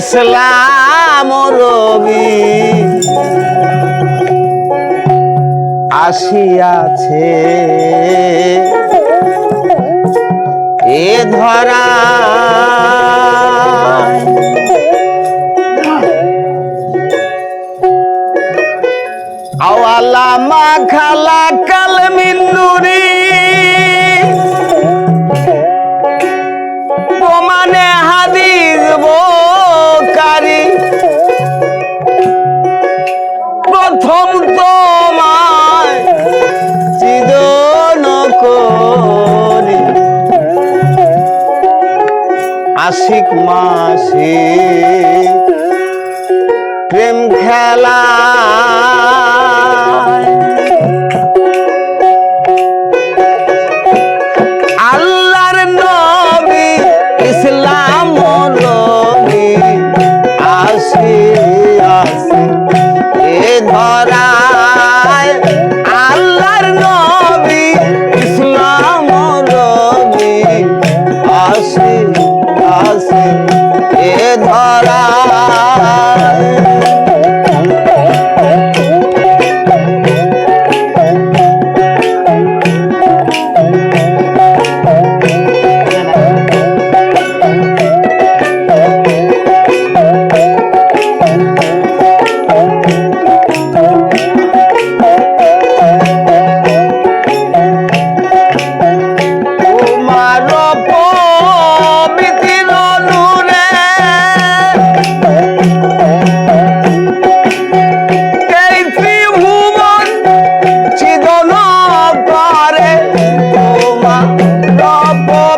ইসলাম রবি। আসিয়াছে। এ ধরা। আওয়ালা মা খালা কালমিন্দুরী আশিক মাসি। প্রেম খেলা। আল্লাহর নবী ইসলাম নবী। আসি আছে। এ ধরা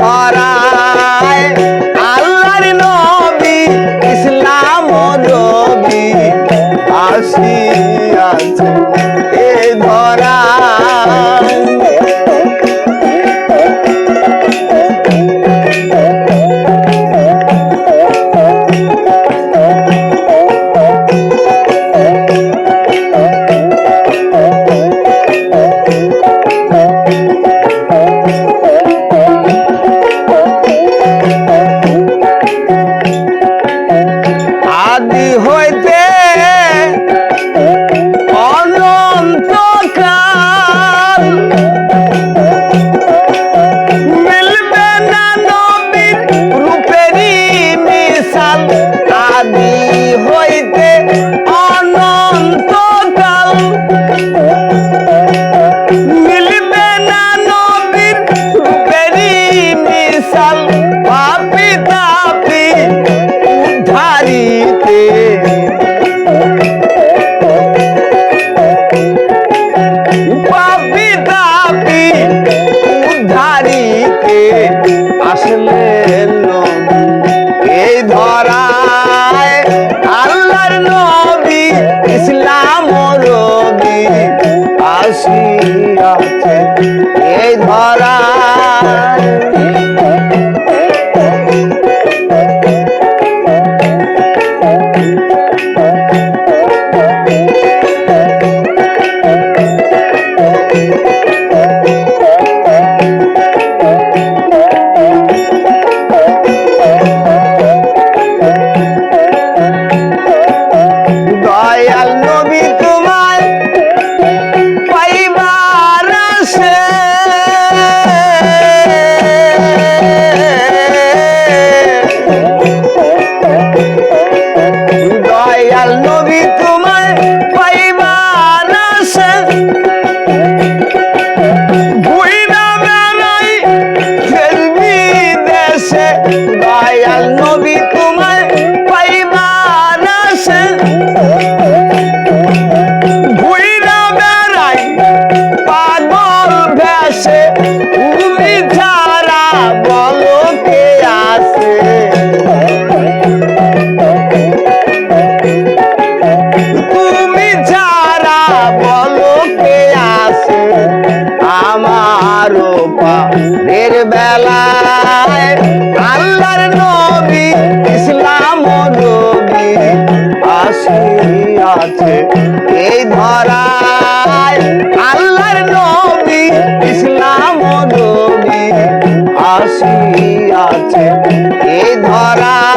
Bora! আছে এই ধরায় আল্লাহর নবী ইসলাম নবী আসিয়াছে। এই ধরা